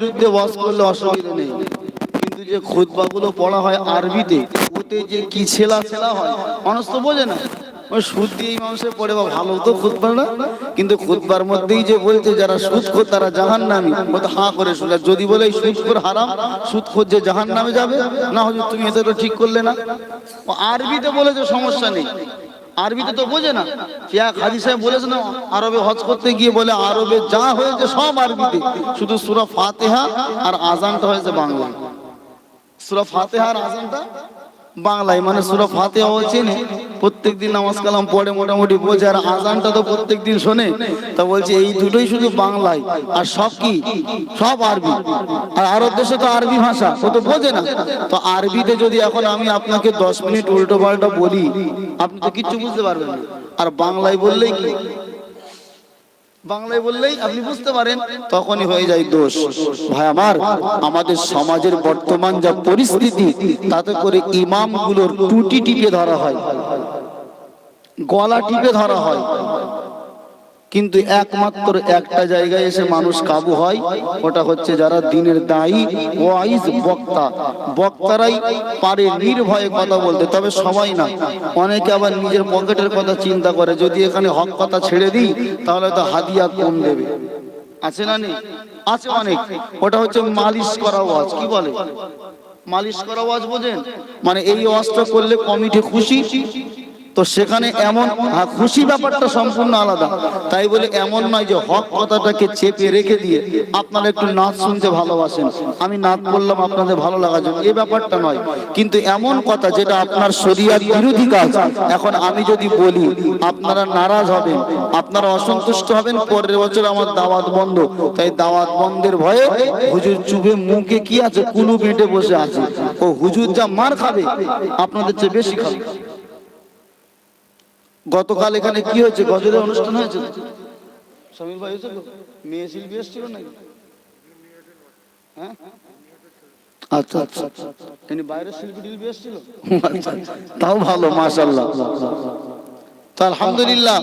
বিরুদ্ধে ওয়াজ করলে অসুবিধা নেই। কিন্তু যে খুতবাগুলো পড়া হয় আরবিতে, ওতে যে কি ছেলা ছেলা হয় মানুষ তো বোঝে না। ওই সুদ দিয়ে মানুষের পড়ে, বা ভালো তো খুতবা না। কিন্তু খুতবার মধ্যেই যে বলছে, যারা সুদ খোর তারা জাহান নামি ও তো হাঁ করে শুনে যদি বলে এই সুদ খোর হারাম সুদ খোর যে জাহান নামে যাবে, না হুজুর তুমি তো ঠিক করলে না। আরবিতে বলেছে, সমস্যা নেই। আরবিতে তো বোঝে না। এক হাজি সাহেব বলেছে না আরবে হজ করতে গিয়ে বলে, আরবে যা হয়েছে সব আরবিতে। শুধু সুরা ফাতেহা আর আজানটা হয়েছে বাংলা। সুরা ফাতেহা আর আজানটা বাংলায় মানে সুরা ফাতেহা ও চেনে। প্রত্যেক দিন নামাজ কালাম পড়ে মোটামুটি বোঝে। আর আজানটা তো প্রত্যেক দিন শোনে। তা বলছে, এই দুটোই শুধু বাংলায়। আর সব কি? সব আরবি। আর আরব দেশে তো আরবি ভাষা। ও তো বোঝে না। তো আরবিতে যদি এখন আমি আপনাকে দশ মিনিট উল্টো পাল্টা বলি, আপনি তো কিচ্ছু বুঝতে পারবেন না। আর বাংলায় বললেই কি? বাংলায় বললেই আপনি বুঝতে পারেন তখনই হয়ে যায় দোষ। ভাই আমার আমাদের সমাজের বর্তমান যা পরিস্থিতি তাতে করে ইমামগুলোর টুটি টিপে ধরা হয়। গলা টিপে ধরা হয়। কিন্তু একমাত্র একটা জায়গায় এসে মানুষ কাবু হয়, ওটা হচ্ছে যারা দিনের দায়ী, ওয়াইজ বক্তা। বক্তারাই পারে নির্ভয়ে কথা বলতে, তবে সবাই না। অনেকে আবার নিজের পকেটের কথা চিন্তা করে, যদি এখানে হক কথা ছেড়ে দিই, তাহলে তো হাদিয়া কম দেবে। আছে না নেই? আছে অনেক। ওটা হচ্ছে মালিশ করা ওয়াজ। কি বলে? মালিশ করা ওয়াজ বোঝেন? মানে এই ওয়াজটা করলে কমিটি খুশি তো সেখানে এমন খুশি ব্যাপারটা সম্পূর্ণ আলাদা। তাই বলে এমন নয় যে হক কথাটাকে চেপে রেখে দিয়ে আপনারা একটু নাচ শুনতে ভালোবাসেন। আমি নাচ করলাম আপনাদের ভালো লাগার জন্য। এই ব্যাপারটা নয়। কিন্তু এমন কথা যেটা আপনার শরিয়ার বিরোধী কাজ। এখন আমি যদি বলি, আপনারা নারাজ হবেন, আপনারা অসন্তুষ্ট হবেন, পরের বছর আমার দাওয়াত বন্ধ। তাই দাওয়াত বন্ধের ভয়ে হুজুর চুপে মুখে কি আছে? কুলু বেঁটে বসে আছে। ও হুজুর যা মার খাবে, আপনাদের চেয়ে বেশি খাবে। গতকাল এখানে কি হয়েছে? গজলের অনুষ্ঠান হয়েছে সমীর ভাই? মেয়ে শিল্পী এসেছিল নাকি? হ্যাঁ? আচ্ছা আচ্ছা তিনি বাইরের শিল্পী টিল্পী এসেছিল? আচ্ছা, তাও ভালো মাশাল্লাহ তো আলহামদুলিল্লাহ।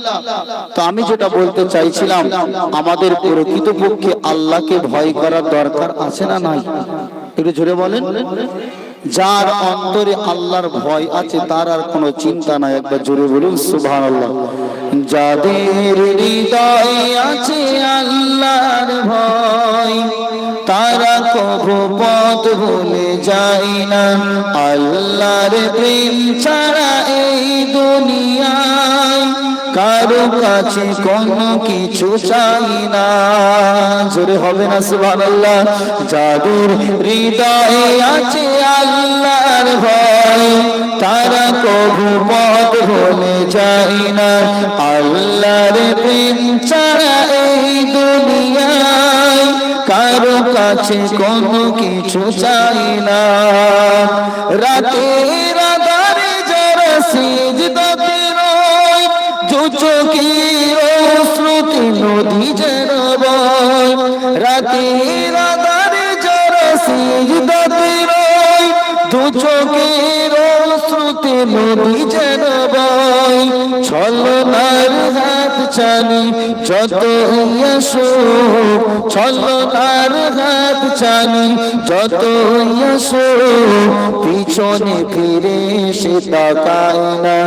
তো আমি যেটা বলতে চাইছিলাম আমাদের প্রকৃতপক্ষে আল্লাহকে ভয় করার দরকার আছে না নাই? একটু জোরে বলেন। যার অন্তরে আল্লাহর ভয় আছে, তার আর কোনো চিন্তা নাই। একবার জোরে বলুন সুবহান আল্লাহ যাদের আছে আল্লাহর ভয়, তারা কভু পথ ভুলে যায় না। আল্লাহর প্রেম ছাড়া এই দুনিয়ায় কারও কাছে কোনো কিছু চাই না। জোরে হবে না, সুবহানাল্লাহ। যাদের হৃদয়ে আছে আল্লাহর ভয়। তারা কভু পথ ভুলে যায় না। আল্লাহর প্রেম ছাড়া এই দুনিয়ায় কারও কাছে কোনো কিছু চাই না। রাতের আধারে যারা নদী যেন বয় রাতের আধারে যারা সিজদাতে রয় দু চোখের শ্রুতি নদী যেন হাত চানি যত আসো ছলনার হাত চানি যত আসো পিছনে ফিরে সে তাকায় না।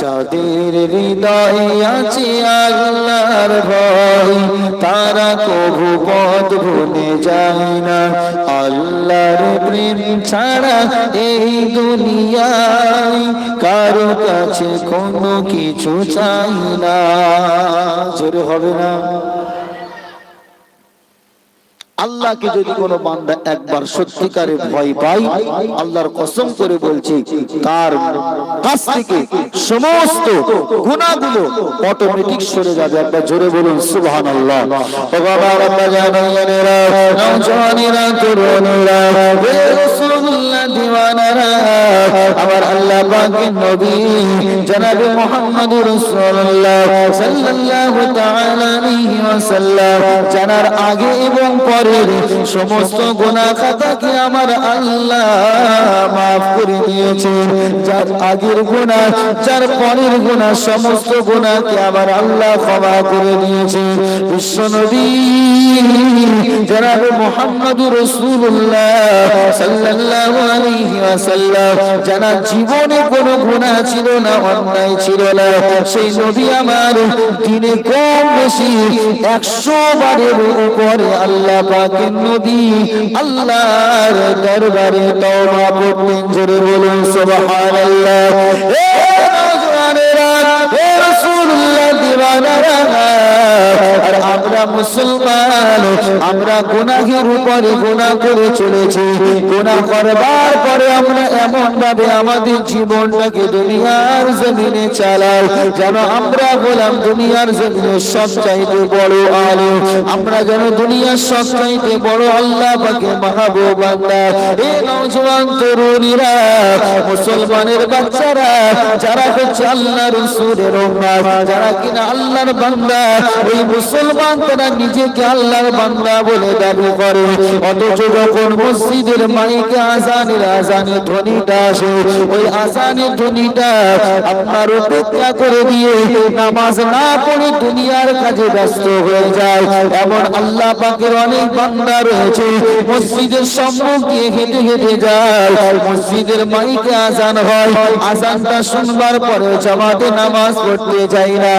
যাদের হৃদয়ে আছে আল্লাহর ভয়, তারা কভু পথ ভুলে যায় না। আল্লাহর প্রেম ছাড়া এই দুনিয়ায় কারও কাছে কোনো কিছু চাই না। জোরে হবে না। আল্লাহকে যদি কোনো বান্দা একবার সত্যিকারে ভয় পায়, আল্লাহর কসম করে বলছি, তার কাছ থেকে সমস্ত গুণাগুলো অটোমেটিক সরে যাবে। একবার জোরে বলুন সুবহান আল্লাহ বাবা আব্বা জানেরা নওজওয়ানেরা তরুণেরা আমার আল্লাহ নবী জনাবে জানার আগে এবং পরে সমস্ত গুনাহ খাতাকে আমার আল্লাহ maaf করে দিয়েছে যার আগের গুনাহ, যার পরের সমস্ত গুনাহকে আমার আল্লাহ ক্ষমা করে দিয়েছে বিশ্বনবী জনাবে মুহাম্মদুর রাসূলুল্লাহ সাল্লাল্লাহু আলাইহি ওয়াসাল্লাম, যারা জীবনে কোনো গুনাহ ছিল না, অন্যায় ছিল না, সেই নবী আমার দিনে কম বেশি একশো বারের উপরে আল্লাহ পাকের নবী আল্লাহর দরবারে তওবা করতেন। জোরে বলুন, সুবহানাল্লাহ। আমরা মুসলমান, আমরা গুনাহের উপরে গুনাহ করে চলেছি। গুনাহ করবার পরে আমরা এমন ভাবে আমাদের জীবনটাকে দুনিয়ার জমিনে চালাই। যেন আমরা বললাম দুনিয়ার জমিনে সব চাইতে বড় আলো আমরা যেন দুনিয়ার সব চাইতে বড় আল্লাহ পাকে মাহবুবান্দা এ নওজওয়ান তরুণীরা, মুসলমানের বাচ্চারা, যারা হচ্ছে আল্লাহ রসুলের যারা কিনা আল্লাহর বান্দা, ওই মুসলমান তারা নিজেকে আল্লাহর বান্দা বলে দাবি করে। অথচ যখন মসজিদের মাইকে আজানের আজানে ধ্বনিটা আসে, ওই আজানের ধ্বনিটা আপনার উপেক্ষা করে দিয়ে নামাজ না পড়ে দুনিয়ার কাজে ব্যস্ত হয়ে যায়। এমন আল্লাহ পাকের অনেক বান্দা রয়েছে, মসজিদের সম্মুখ হেঁটে হেঁটে যায়। মসজিদের মাইকে আজান হয়, আজানটা শুনবার পরে জামাতে নামাজ পড়তে যাই না।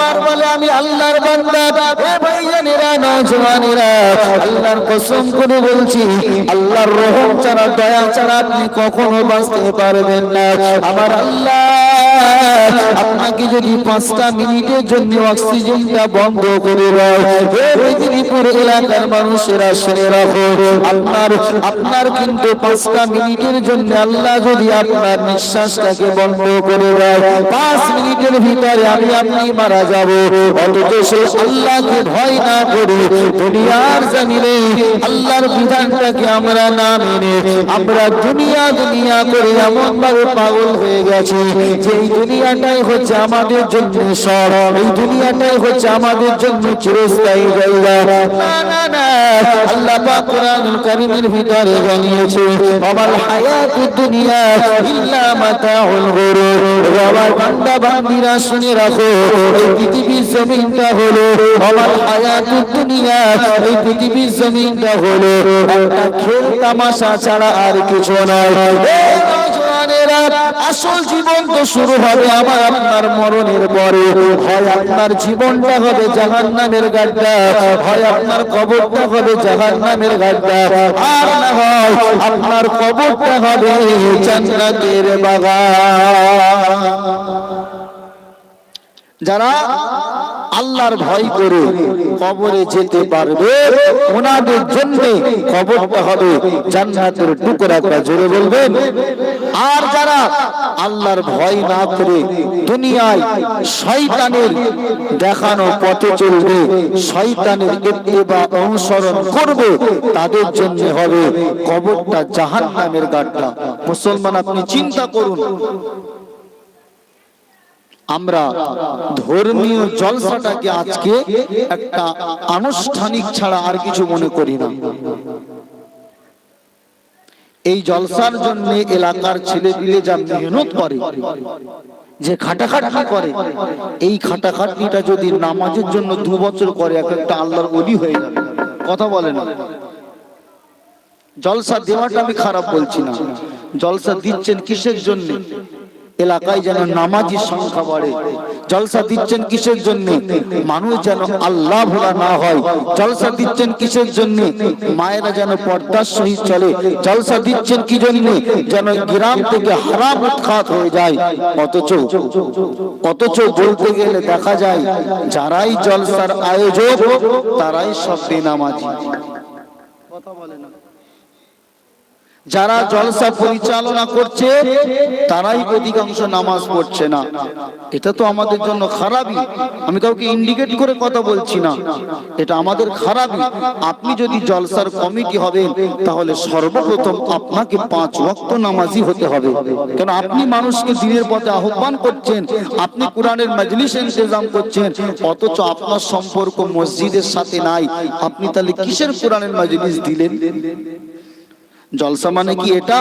আবার বলে, আমি আল্লাহর বান্দা। এ ভাইজানেরা নওজওয়ানেরা আল্লাহর কসম করে বলছি, আল্লাহর রহম ছাড়া, দয়া ছাড়া আপনি কখনো বাঁচতে পারবেন না। আমার আল্লাহ, আপনাকে যদি পাঁচটা মিনিটের জন্য অক্সিজেনটা বন্ধ করে হে মেদিনীপুর এলাকার মানুষেরা শুনে রাখো, আপনার আপনার কিন্তু পাঁচটা মিনিটের জন্য আল্লাহ যদি আপনার নিঃশ্বাসটাকে বন্ধ করে দেয়। পাঁচ ভিতরে আমি আপনি মারা যাব। অথচ সে আল্লাহকে ভয় না করে দুনিয়ার জমিনে আল্লাহর বিধানটাকে আমরা না মেনে, আমরা দুনিয়া দুনিয়া করে এমন ভাবে পাগল হয়ে গেছি যে এই দুনিয়াটাই হচ্ছে আমাদের জন্য সব এই দুনিয়াটাই হচ্ছে আমাদের জন্য চিরস্থায়ী জায়গা। না আল্লাহ পাক কোরআনুল কারীমের ভিতরে জানিয়েছে আমার হায়াতুদ দুনিয়া ইল্লা মাতাউল গুরুর আমার বান্দা বান্দিরা শুনে রাখো, এই পৃথিবীর জমিনটা হলো আমার হায়াতুদ দুনিয়া। এই পৃথিবীর জমিনটা হলো খেল তামাশা ছাড়া আর কিছু নয়। আসল জীবন তো শুরু হবে আমার আপনার মরণের পরে। হয় আপনার জীবনটা হবে জাহান নামের গাড্ডা, হয় আপনার কবরটা হবে জাহান নামের গাড্ডা। আর না হয় আপনার কবরটা হবে জান্নাতের বাগান। যারা আল্লাহর ভয় করে কবরে যেতে পারবে, ওনাদের জন্য কবরটা হবে জান্নাতের টুকরা জোরে বলবেন। আর যারা আল্লাহর ভয় না করে দুনিয়ায় শয়তানের দেখানো পথে চলবে, শয়তানের ইত্তেবা অনুসরণ করবে, তাদের জন্য হবে কবরটা জাহান্নামের গাড্ডা মুসলমান, আপনি চিন্তা করুন আমরা ধর্মীয় জলসাটাকে আজকে একটা আনুষ্ঠানিক ছাড়া আর কিছু মনে করি না। এই জলসার জন্য এলাকার ছেলে পিলে যা মেহনত করে, যে খাটাখাটনি করে, এই খাটাখাটনিটা যদি নামাজের জন্য দু বছর করে, এক একটা আল্লাহর অলি হয়ে যাবে। কথা বলে না। জলসা দেওয়াটা আমি খারাপ বলছি না। জলসা দিচ্ছেন কিসের জন্য? এলাকায় যেন নামাজির সংখ্যা বাড়ে। জলসা দিচ্ছেন কিসের জন্য? মানুষ যেন আল্লাহ ভোলা না হয়। জলসা দিচ্ছেন কিসের জন্য? মায়েরা যেন পর্দার সহিত চলে। জলসা দিচ্ছেন কি জন্য? যেন গ্রাম থেকে হারাম উৎখাত হয়ে যায়। অথচ অথচ বলতে গেলে দেখা যায় যারাই জলসার আয়োজক তারাই সব বেনামাজি। কথা বলে না। যারা জলসা পরিচালনা করছে, তারাই অধিকাংশ নামাজ পড়ছে না। এটা তো আমাদের জন্য খারাপই। আমি কাউকে ইন্ডিকেট করে কথা বলছি না। এটা আমাদের খারাপই। আপনি যদি জলসার কমিটি হবেন, তাহলে সর্বপ্রথম আপনাকে পাঁচ ওয়াক্ত নামাজি হতে হবে। কেন আপনি মানুষকে দিনের পথে আহ্বান করছেন, আপনি কোরআনের মজলিস ইন্তজাম করছেন, অথচ আপনার সম্পর্ক মসজিদের সাথে নাই। আপনি তাহলে কিসের কোরআনের মজলিস দিলেন? জলসা মানে কি এটা?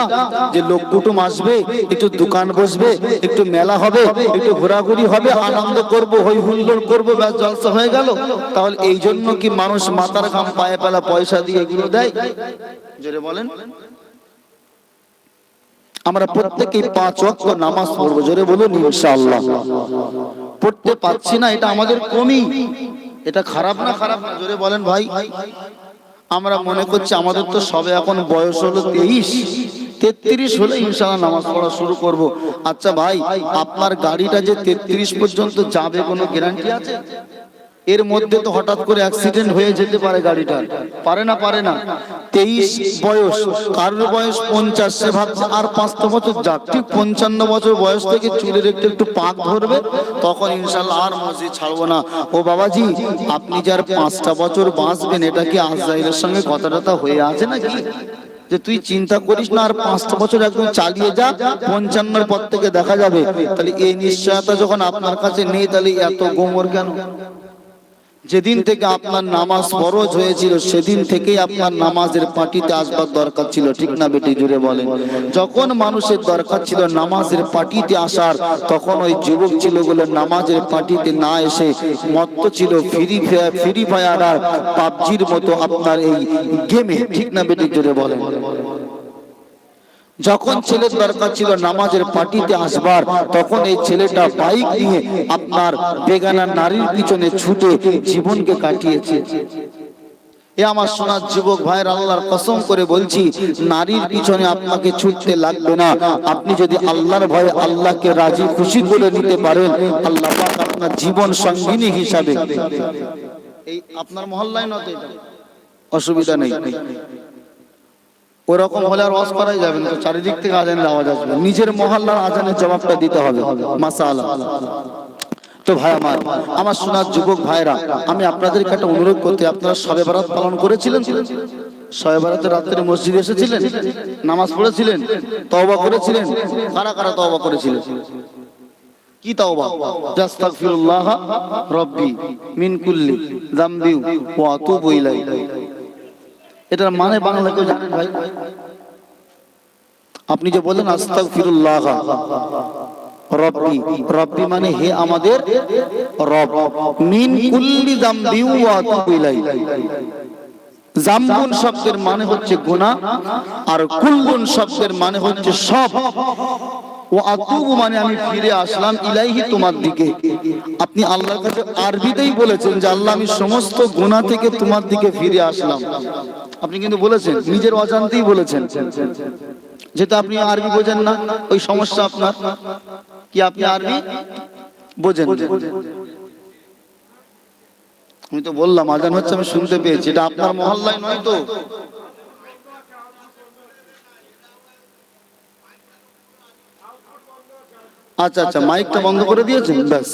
যে লোক কুটুম আসবে, একটু দোকান বসবে, একটু মেলা হবে, একটু ঘোরাঘুরি হবে, আনন্দ করব, হই হুল্লোড় করব, ব্যাস জলসা হয়ে গেল। তাহলে এই জন্য কি মানুষ মাথার ঘাম পায়ে পেলা পয়সা দিয়ে এগুলো দেয়? জোরে বলেন। আমরা প্রত্যেকেই পাঁচ ওয়াক্ত নামাজ পড়ব, জোরে বলুন, ইনশাআল্লাহ। পড়তে পাচ্ছি না, এটা আমাদের কমি। এটা খারাপ না? খারাপ না, জোরে বলেন ভাই। আমরা মনে করছি আমাদের তো সবে এখন বয়স হলো তেইশ। তেত্রিশ হলে ইনশাল্লাহ নামাজ পড়া শুরু করব। আচ্ছা ভাই আপনার গাড়িটা যে তেত্রিশ পর্যন্ত যাবে কোনো গ্যারান্টি আছে? এর মধ্যে তো হঠাৎ করে অ্যাক্সিডেন্ট হয়ে যেতে পারে গাড়িটার। পারে না পারে না। তেইশ বয়স। কারোর বয়স পঞ্চাশ, সে ভাবছে আর পাঁচটা বছর যাক। ঠিক পঞ্চান্ন বছর বয়স থেকে চুলের একটু একটু পাক ধরবে, তখন ইনশাল্লাহ আর মসজিদ ছাড়বো না। ও বাবাজি, আপনি যার পাঁচটা বছর বাঁচবেন, এটা কি আজরাইলের সঙ্গে কথা টথা হয়ে আছে নাকি? যে তুই চিন্তা করিস না, আর পাঁচটা বছর একদম চালিয়ে যা, পঞ্চান্নর পর থেকে দেখা যাবে। তাহলে এই নিশ্চয়তা যখন আপনার কাছে নেই, তাহলে এত গোমর কেন? যেদিন থেকে আপনার নামাজ ফরজ হয়েছিল, সেদিন থেকেই আপনার নামাজের পার্টিতে আসবার দরকার ছিল। ঠিক না বেটি? জুড়ে বলেন। যখন মানুষের দরকার ছিল নামাজের পার্টিতে আসার, তখন ওই যুবক ছিল বলে নামাজের পার্টিতে না এসে মত্ত ছিল ফ্রি ফায়ার ফ্রি ফায়ার আর পাবজির মতো আপনার এই গেমে ঠিক না বেটি? জুড়ে বলেন। যখন ছেলের দরকার ছিল নামাজের পার্টিতে আসবার, তখন এই ছেলেটা বাইক নিয়ে আপনার বেগানা নারীর পিছনে ছুটে জীবনকে কাটিয়েছে। এ আমার সোনার যুবক ভাইয়ের আল্লাহর কসম করে বলছি, নারীর পিছনে আপনাকে ছুটতে লাগবে না। আপনি যদি আল্লাহর ভয়ে আল্লাহকে রাজি, খুশি করে নিতে পারেন, আল্লাহ আপনার জীবন সঙ্গিনী হিসাবে। এই আপনার মহল্লায় নত এটা? অসুবিধা নেই। ওরকম হলে আর ওয়াজ করাই যাবে না চারিদিক থেকে আজানের আওয়াজ আসবে। নিজের মহল্লার আজানের জবাবটা দিতে হবে। মাসালা তো ভাই আমার আমার সোনার যুবক ভাইরা, আমি আপনাদেরকে একটা অনুরোধ করতে, আপনারা সবে বারাত পালন করেছিলেন? সবে বারাতে রাত্রে মসজিদে এসেছিলেন? নামাজ পড়েছিলেন? তওবা করেছিলেন? কারা কারা তওবা করেছিলেন? কি তাওবা? জাস্তাগফিরুল্লাহ রব্বি মিন কুল্লি যামবি ওয়া আতুবু ইলাইহি। এটার মানে বাংলা কেউ জানেন ভাই। আপনি যে বললেন আস্তাক ফিরুল্লাহ রব্বি রব্বি মানে হে আমাদের রব। মিন কুল্লি ওয়া জামবুন শব্দের মানে হচ্ছে গুনাহ, আর কুল্লুন শব্দের মানে হচ্ছে সব। মানে আমি ফিরে আসলাম ইলাইহি তোমার দিকে। আপনি আল্লাহর কাছে আরবিতেই বলেছেন যে আল্লাহ আমি সমস্ত গুনাহ থেকে তোমার দিকে ফিরে আসলাম। আপনি কিন্তু বলেছেন, নিজের অজান্তেই বলেছেন যেটা আপনি আরবি বোঝেন না, ওই সমস্যা আপনার। কি আপনি আরবি বোঝেন? আমি তো বললাম, আজান হচ্ছে, আমি শুনতে পেয়েছি। এটা আপনার মহল্লায় নয় তো? আচ্ছা আচ্ছা মাইকটা বন্ধ করে দিয়েছেন? ব্যাস।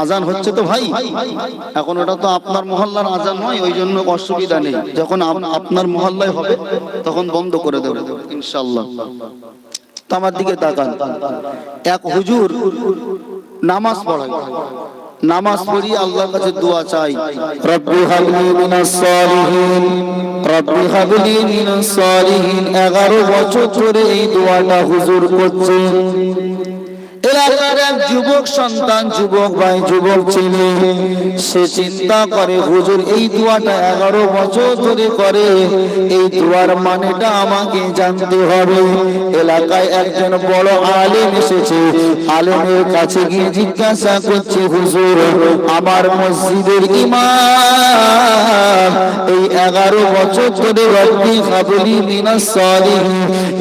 আজান হচ্ছে তো ভাই। এখন ওটা তো আপনার মহল্লার আজান নয় ওই জন্য অসুবিধা নেই। যখন আপনার মহল্লায় হবে তখন বন্ধ করে দেবে ইনশাল্লাহ তো আমার দিকে তাকান। এক হুজুর নামাজ পড়ায়। নামাজ পড়ি আল্লাহর কাছে দোয়া চাই। রব্বি হাবলি মিনাস সালিহিন রব্বি হাবলি মিনাস সালিহিন। 11 বছর ধরে এই দোয়াটা হুজুর করছে। এলাকার এক যুবক সন্তান, যুবক ভাই, যুবক হুজুর, এই বছর ধরে করে। এই দোয়ার মানেটা আমাকে জানতে হবে। এলাকায় একজন বড় আলেম এসেছে। আলেমের কাছে গিয়ে জিজ্ঞাসা করছে, হুজুর, আমার মসজিদের ইমাম এই এগারো বছর ধরে রব্বি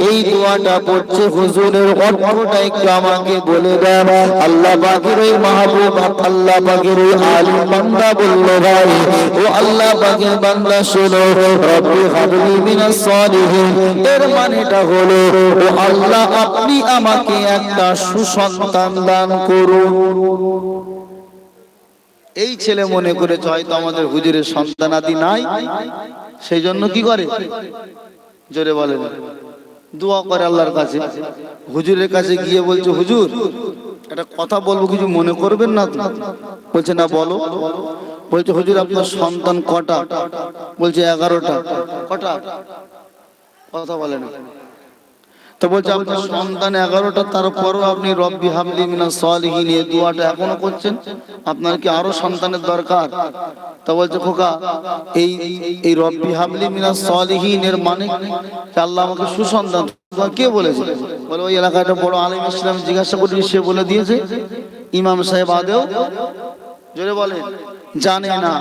এই দোয়াটা পড়ছে, হুজুরের অর্থটা একটু আমাকে বলে দেন আল্লাহ পাকের ওই মাহবুব, আল্লাহ পাকের ওই আলিম বান্দা বলল ভাই, ও আল্লাহ পাকের বান্দা শোনো, রব্বি হাবলি মিনাস সালিহিন। এর মানেটা হলো, ও আল্লাহ আপনি আমাকে একটা সুসন্তান দান করুন। এই ছেলে মনে করেছে হয়তো আমাদের হুজুরের সন্তানাদি নাই, সেই জন্য কি করে? জোরে বলে দোয়া করে আল্লাহর কাছে। হুজুরের কাছে গিয়ে বলছে, হুজুর, একটা কথা বলব, কিছু মনে করবেন না বলছে, না, বলো। বলছে, হুজুর, আপনার সন্তান কটা? বলছে, এগারোটা। কটা? কথা বলে না। তো বলছে, আপনার সন্তান এগারোটা, তারপরও আপনি রব্বি হাবলি মিনা সলিহীন, এই দোয়াটা এখনও করছেন? আপনার কি আরও সন্তানের দরকার? তা বলছে, খোকা, এই এই রব্বি হাবলি মিনা সলিহীন এর মানে আল্লাহ আমাকে সুসন্তান। কে বলেছে? বলে, ওই এলাকাটা বড় আলিম ইসলাম জিজ্ঞাসা করি সে বলে দিয়েছে, ইমাম সাহেব আদেও জোরে বলে জানে না।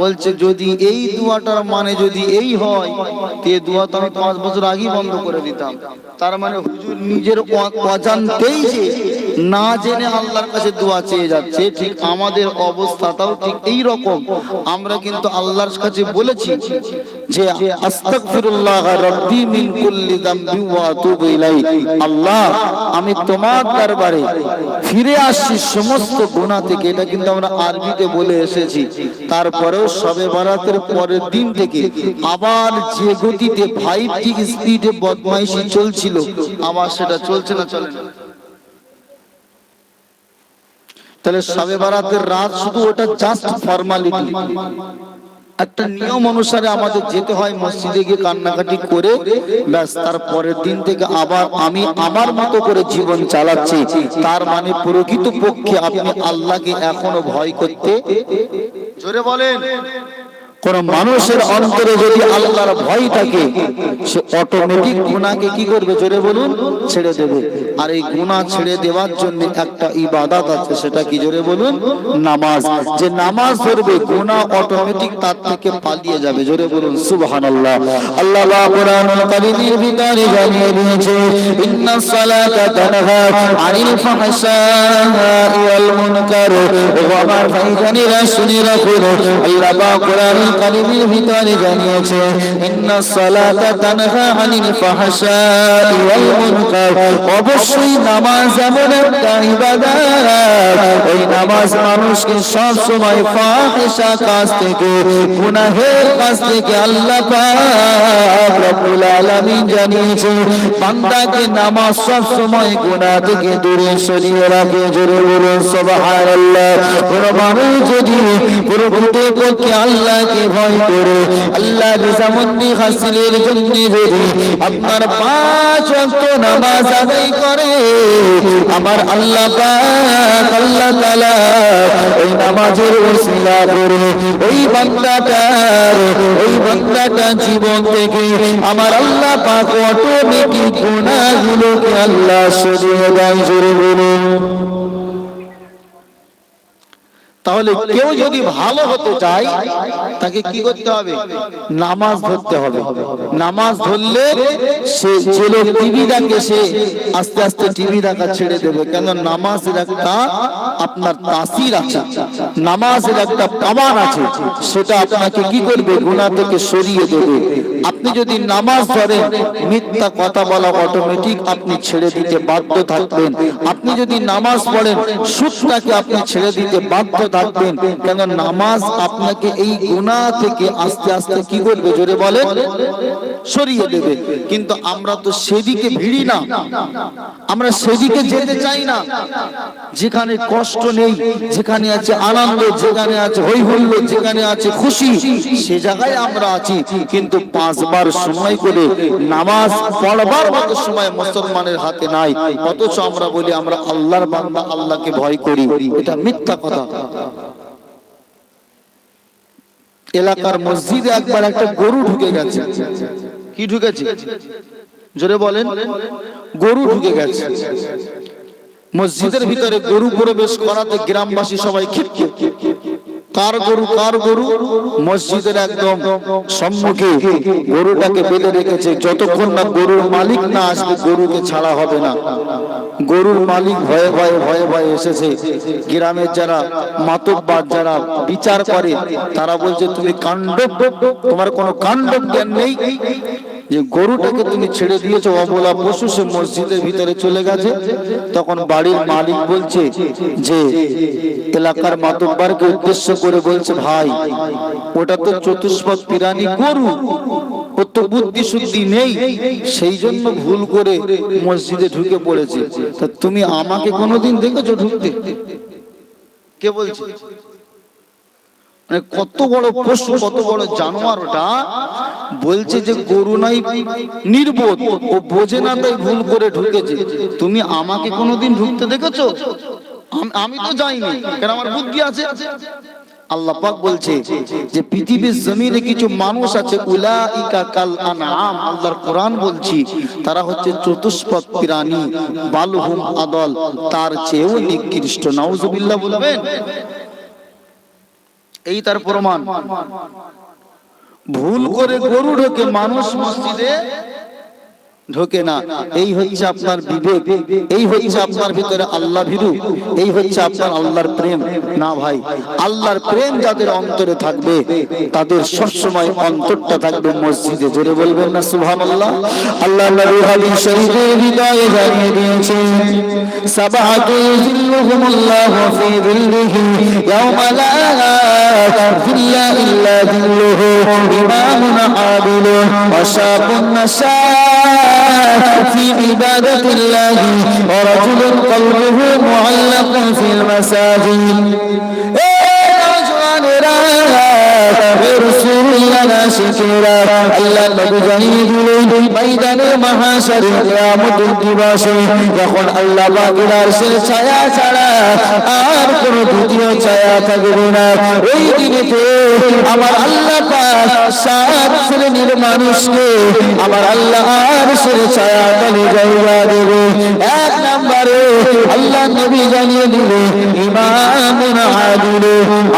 বলছে, যদি এই দুয়াটার মানে যদি এই হয়, তে দুয়া তো আমি পাঁচ বছর আগেই বন্ধ করে দিতাম। তার মানে হুজুর নিজের অজান্তেই যে না জেনে আল্লাহর কাছে দোয়া চেয়ে যাচ্ছে, ঠিক আমাদের অবস্থাটাও ঠিক এই রকম। আমরা কিন্তু আল্লাহর কাছে বলেছি যে আস্তাগফিরুল্লাহ মিন কুল্লি যামবি ওয়া আতুবু ইলাইহি। আল্লাহ, আমি তোমার দরবারে ফিরে আসছি সমস্ত গুনাহ থেকে। এটা কিন্তু আমরা আরবিতে বলে এসেছি। তারপরেও সবে বারাতের পরের দিন থেকে আবার যে গতিতে ফাইভ জি স্পিডে বদমাইশি চলছিল আবার সেটা চলছে না চলে না। তাহলে সবে বারাতের রাত শুধু ওটা জাস্ট ফর্মালিটি একটা নিয়ম অনুসারে আমাদের যেতে হয় মসজিদে গিয়ে কান্নাকাটি করে, ব্যাস, তার পরের দিন থেকে আবার আমি আমার মতো করে জীবন চালাচ্ছি। তার মানে প্রকৃত পক্ষে আপনি আল্লাহকে এখনও ভয় করতে জোরে বলেন। কোন মানুষের অন্তরে যদি আল্লাহর ভয় থাকে সে অটোমেটিক গুনাহকে কি করবে? জোরে বলুন ছেড়ে দেবে। আর এই গুনাহ ছেড়ে দেওয়ার জন্য একটা ইবাদত আছে সেটা কি জোরে বলুন? নামাজ। যে নামাজ ধরবে গুনাহ অটোমেটিক তার থেকে পালিয়ে যাবে। জোরে বলুন। সুবহানাল্লাহ। আল্লাহ পাক কোরআনুল কারীমের ভিতরে জানিয়ে দিয়েছে ইন্নাস সালাতা তানহা আনিল ফাহশাই ওয়াল মুনকার ও আমার ভাইজানেরা শুনে রাখুন আল্লাহ পাক কোরআনুল ভিতরে জানিয়েছে ইন্নাস সালাতা তানহা আনিল ফাহশাই ওয়াল মুনকার। অবশ্যই নামাজ এমন একটা ইবাদত। ওই নামাজ মানুষকে সব সময় ফাহিশা কাজ থেকে, গুনাহের কাজ থেকে আল্লাহ পাক রব্বুল আলামিন জানিয়েছে, বান্দাকে নামাজ সব সময় গুনাহ থেকে দূরে সরিয়ে রাখে। জোরে বলুন, সুবহানাল্লাহ। কোন মানুষ যদি প্রকৃত পক্ষে আল্লাহকে পাঁচ করে। আমার আল্লাহ আল্লাহ তাআলা নামাজের ওসিলা করে। ওই বান্দাটার, ওই বান্দাটা জীবন থেকে আমার আল্লাহ পাক অটোমেটিক গুনাহগুলোকে আল্লাহ সরিয়ে দেয়, জোরে বলুন। তাহলে কেউ যদি ভালো হতে চায় তাকে কি করতে হবে? নামাজ ধরতে হবে। নামাজ ধরলে সে লোক টিভি দেখে সে আস্তে আস্তে টিভি দেখা ছেড়ে দেবে। কেন নামাজের একটা আপনার তাসির আছে। নামাজের একটা পাওয়ার আছে। সেটা আপনাকে কি করবে? গুনাহ থেকে সরিয়ে দেবে। আপনি যদি নামাজ ধরেন মিথ্যা কথা বলা অটোমেটিক আপনি ছেড়ে দিতে বাধ্য থাকবেন। আপনি যদি নামাজ পড়েন, সুদটাকে আপনি ছেড়ে দিতে বাধ্য থাকবেন। কেন নামাজ আপনাকে এই গুনাহ থেকে আস্তে আস্তে কি করবে? জোরে বলে সরিয়ে দেবে। কিন্তু আমরা তো সেদিকে ভিড়ি না। আমরা সেদিকে যেতে চাই না। যেখানে কষ্ট নেই, যেখানে আছে আনন্দ, যেখানে আছে হই হুল্লোড় যেখানে আছে খুশি, সে জায়গায় আমরা আছি। কিন্তু পাঁচবার সময় করে নামাজ পড়বার মতো সময় মুসলমানের হাতে নাই। অথচ আমরা বলি, আমরা আল্লাহর বান্দা, আল্লাহকে ভয় করি। এটা মিথ্যা কথা। এলাকার মসজিদে একবার একটা গরু ঢুকে গেছে। কি ঢুকেছে? জোরে বলেন। গরু ঢুকে গেছে। মসজিদের ভিতরে গরু প্রবেশ করাতে গ্রামবাসী সবাই ক্ষিপ্ত। কার গরু কার গরু? মসজিদের একদম সম্মুখে গরুটাকে বেঁধে রেখেছে। যতক্ষণ না গরুর মালিক না আসবে, গরুকে ছাড়া হবে না। গরুর মালিক ভয়ে ভয়ে ভয়ে ভয়ে এসেছে। গ্রামের যারা মাতব্বার, যারা বিচার করে, তারা বলছে, তুমি কাণ্ড তোমার কোনো কাণ্ড জ্ঞান নেই? যে গরুটাকে তুমি ছেড়ে দিয়েছ, অবলা পশু, সে মসজিদের ভিতরে চলে গেছে। তখন বাড়ির মালিক বলছে যে, এলাকার মাতব্বারকে উদ্দেশ্য করে বলছে, ভাই, ওটা তো চতুষ্পদ প্রাণী গরু। ও তো বুদ্ধি শুদ্ধি নেই। সেই জন্য ভুল করে মসজিদে ঢুকে পড়েছে। তা তুমি আমাকে কোনোদিন দেখেছ ঢুকতে? কে বলছে? মানে কত বড় পশু, কত বড় জানোয়ার ওটা বলছে যে গরু নাই, নির্বোধ, ও বোঝে না তাই ভুল করে ঢুকেছে। তুমি আমাকে কোনোদিন ঢুকতে দেখেছ? আমি তো যাইনি কারণ আমার বুদ্ধি আছে? আল্লাহ পাক বলছে যে পৃথিবীর জমিনে কিছু মানুষ আছে, উলাইকা কাল আনআম, আল্লাহর কোরআন বলছি, তারা হচ্ছে চতুষ্পদ প্রাণী, বালহুম আদল, তার চেয়েও নিকৃষ্ট, নাউজুবিল্লাহ বলবেন। এই তার প্রমাণ। ভুল করে গরু ঢোকে মানুষ মসজিদে ঢোকে না। এই হচ্ছে আপনার বিবেক। এই হচ্ছে আপনার ভিতরে আল্লাহ ভীরু। এই হচ্ছে আপনার আল্লাহর প্রেম। না ভাই, আল্লাহর প্রেম যাদের অন্তরে থাকবে, তাদের সবসময় অন্তরটা থাকবে মসজিদে। জোরে বলবেন না, সুবহানাল্লাহ? আল্লাহ নবী হাদিস শরীফে হৃদয়ে জানিয়ে দিয়েছেন সাবাতু যিল্লুহুমুল্লাহু ফি যিল্লিহি ইয়াওমা লা ইল্লা যিল্লুহু ইমামুন আদিলুন ওয়া শাবুন নাশা في عبادة الله ورجل قلبه معلق في المساجد. আমার মানুষকে আমার আল্লাহ ছায়া দেবে। এক নম্বরে আল্লাহ নবী জানিয়ে দিলে ইমামুন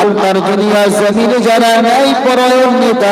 আপনার দুনিয়া জমিনে যারা নাই পরম নেতা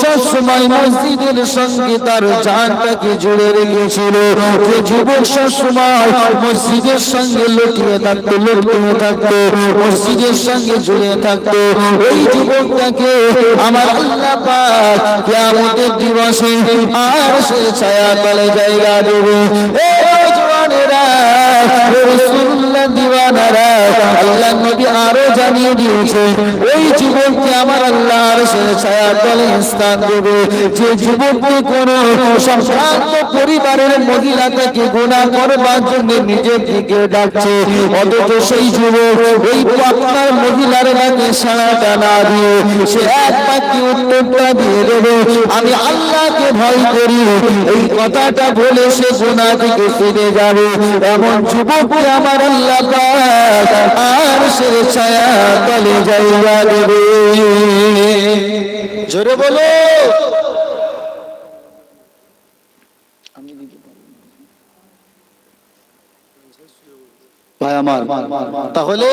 সবসময় মসজিদের সঙ্গে তার জানটাকে জুড়ে রেখেছিল। যে যুবক সবসময় মসজিদের সঙ্গে থাকতো লুটিয়ে থাকতো, মসজিদের সঙ্গে জুড়ে থাকতো। যুবকটাকে আমার আল্লাহ পাক দিবসে আর সে ছায়া তলে জায়গা দেবে। জানিয়ে দিয়েছে। ওই যুবককে আমার আল্লাহ আর সে ছায়া তলে স্থান দেবে। যে যুবককে কোন সম্ভ্রান্ত পরিবারের মহিলা থেকে গুণা করবার জন্য নিজের দিকে ডাকছে। অথচ সেই যুবক ওই আপনার মহিলার ডাকে সাড়াটা না দিয়ে সে এক বাক্যে উত্তরটা দিয়ে দেবে, আমি আল্লাহকে ভয় করি। এই কথাটা বলে সে গুণা থেকে ফিরে যাবে। এমন যুবককে আমার আল্লাহ আর সে ছায়া তলে জায়গা দেবে। জোরে বলো। ভাই আমার, তাহলে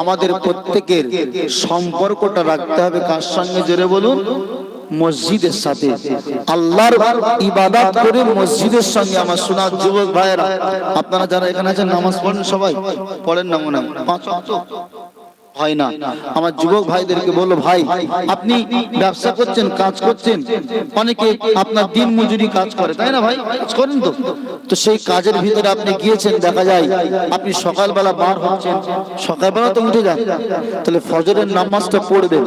আমাদের প্রত্যেকের সম্পর্কটা রাখতে হবে কার সঙ্গে? জোরে বলুন। মসজিদের সাথে। আল্লাহর ইবাদত করে মসজিদের সঙ্গে আমার শোনার যুবক ভাইয়েরা, আপনারা যারা এখানে আছেন, নামাজ পড়েন সবাই? পড়েন না মনে? পাঁচ? হয় না। আমার যুবক ভাইদেরকে বলল, ভাই, আপনি ব্যবসা করছেন, কাজ করছেন। অনেকে আপনার দিন মজুরি কাজ করে, তাই না ভাই? কাজ করেন তো। তো সেই কাজের ভিতরে আপনি গিয়েছেন, দেখা যায় আপনি সকালবেলা বার হচ্ছেন। সকালবেলা তো উঠে যান। তাহলে ফজরের নামাজটা পড়বে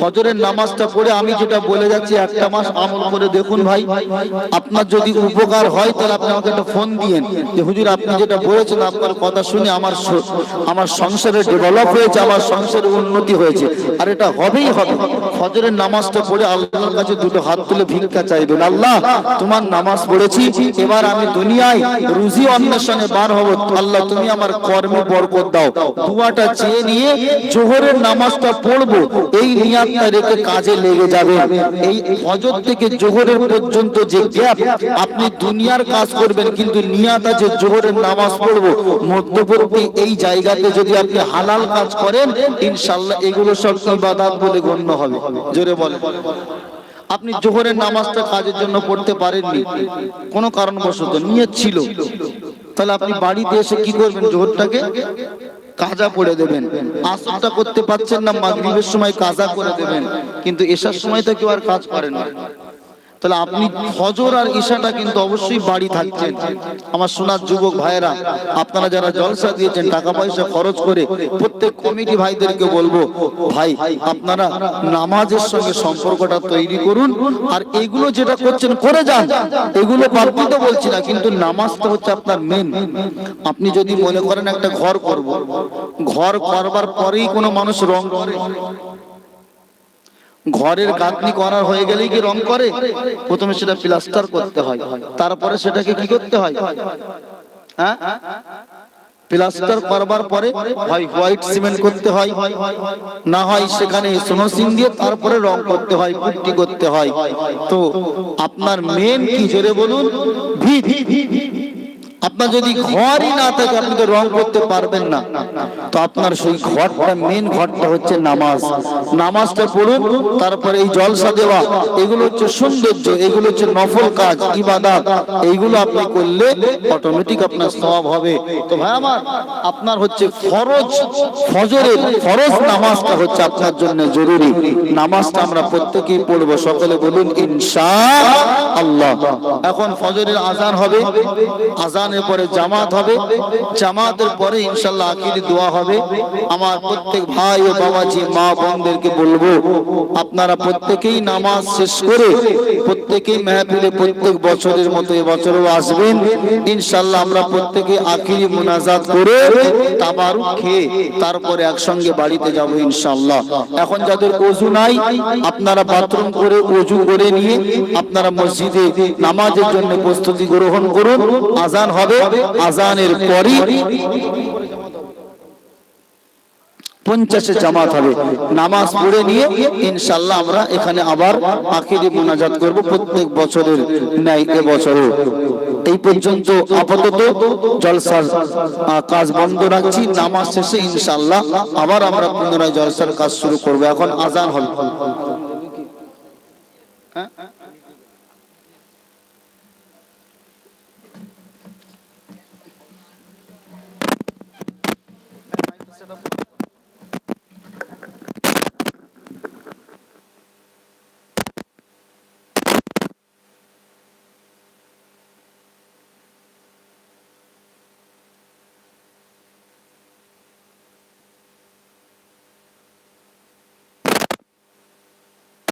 ফজরের নামাজটা পড়ে আমি যেটা বলে যাচ্ছি, একটা মাস আমল করে দেখুন ভাই। আপনার যদি উপকার হয়, তাহলে আপনি আমাকে একটা ফোন দিয়েন। যে, হুজুর, আপনি যেটা বলেছেন, আপনার কথা শুনে আমার আমার সংসারে ডেভেলপ হয়েছে, আমার সংসারের উন্নতি হয়েছে। আর এটা হবেই হবে। ফজরের নামাজটা পড়ে আল্লাহর কাছে দুটো হাত তুলে ভিক্ষা চাইবেন। আল্লাহ, তোমার নামাজ পড়েছি, এবার আমি দুনিয়ায় রুজি অন্বেষণে বার হব। আল্লাহ, তুমি আমার কর্মে বরকত দাও। দুয়াটা চেয়ে নিয়ে জোহরের নামাজটা পড়ব। এই নিয়াতটা রেখে কাজে লেগে যাবে। এই ফজর থেকে জোহরের পর্যন্ত যে গ্যাপ, আপনি দুনিয়ার কাজ করবেন, কিন্তু নিয়াত আছে জোহরের নামাজ পড়ব। মধ্যবর্তী এই জায়গাতে যদি আপনি হালাল কাজ করেন ইনশাল্লাহ এগুলো সব ইবাদত বলে গণ্য হবে। জোরে বলেন। আপনি জোহরের নামাজটা কাজের জন্য পড়তে পারেননি। কোনো কারণবশত নিয়ত ছিল। তাহলে আপনি বাড়িতে এসে কি করবেন জোহরটাকে? কাজা করে দেবেন। আসরটা করতে পারছেন না, মাগরিবের সময় কাজা করে দেবেন। কিন্তু এসার সময় তো কেউ আর কাজ করেন না। তাহলে আপনি ফজর আর ঈশাটা কিন্তু অবশ্যই বাড়ি থাকছেন। আমার সোনার যুবক ভাইয়েরা, আপনারা যারা জলসা দিয়েছেন টাকা পয়সা খরচ করে প্রত্যেক কমিটি ভাইদেরকে বলব, ভাই, আপনারা নামাজের সঙ্গে সম্পর্কটা তৈরি করুন, আর এগুলো যেটা করছেন, করে যান। এগুলো বাপ্তি তো বলছি না, কিন্তু নামাজটা হচ্ছে আপনার মেন আপনি যদি মনে করেন একটা ঘর করব, ঘর করবার পরেই কোনো মানুষ রং করে। ঘরের গাঁথনি করা হয়ে গেলেই কি রং করে? প্রথমে সেটা প্লাস্টার করতে হয়। তারপরে সেটাকে কি করতে হয়? হ্যাঁ? প্লাস্টার করবার পরে হয় হোয়াইট সিমেন্ট করতে হয়। না হয় সেখানে সোনোসিং দিয়ে তারপরে রং করতে হয় পুট্টি করতে হয়। তো আপনার মেন কি? জোরে বলুন। ভিত। আপনার যদি ঘরই না থাকে, আপনি তো রং করতে পারবেন না। তো আপনার সেই ঘরটা মেন ঘরটা হচ্ছে নামাজ। নামাজটা পড়ুন, তারপরে এই জলসা দেওয়া, এগুলো হচ্ছে সৌন্দর্য, এগুলো হচ্ছে নফল কাজ, ইবাদত। এইগুলো আপনি করলে অটোমেটিক আপনার সওয়াব হবে। তো ভাই আমার, আপনার হচ্ছে ফরজ, ফজরের ফরজ নামাজটা হচ্ছে আপনার জন্য জরুরি। নামাজটা আমরা প্রত্যেকেই পড়ব, সকলে বলুন ইনশা আল্লাহ। এখন ফজরের আজান হবে। আজানের পরে জামাত হবে, জামাতের পরে ইনশাল্লাহ আখিরি দোয়া হবে। আমার প্রত্যেক ভাই ও বাবাজি, মা বোনদেরকে বলব, আপনারা প্রত্যেকেই নামাজ শেষ করে প্রত্যেকেই মেহফিলে প্রত্যেক বছরের মতো এবছরও আসবেন। ইনশাল্লাহ আমরা প্রত্যেকে আখিরি মুনাজাত করে তাবারু খেয়ে তারপরে একসঙ্গে বাড়িতে যাব ইনশাল্লাহ এখন যাদের অজু নাই, আপনারা বাথরুম করে অজু করে নিয়ে আপনারা মসজিদে নামাজের জন্য প্রস্তুতি গ্রহণ করুন। আজান হবে আজানের পরই পঞ্চাশে জামাত হবে। নামাজ পড়ে নিয়ে ইনশাল্লাহ আমরা এখানে আবার আখিরি মোনাজাত করব প্রত্যেক বছরের ন্যায় এবছরও এই পর্যন্ত আপাতত জলসার কাজ বন্ধ রাখছি। নামাজ শেষে ইনশাল্লাহ আবার আমরা পুনরায় জলসার কাজ শুরু করব। এখন আজান হবে।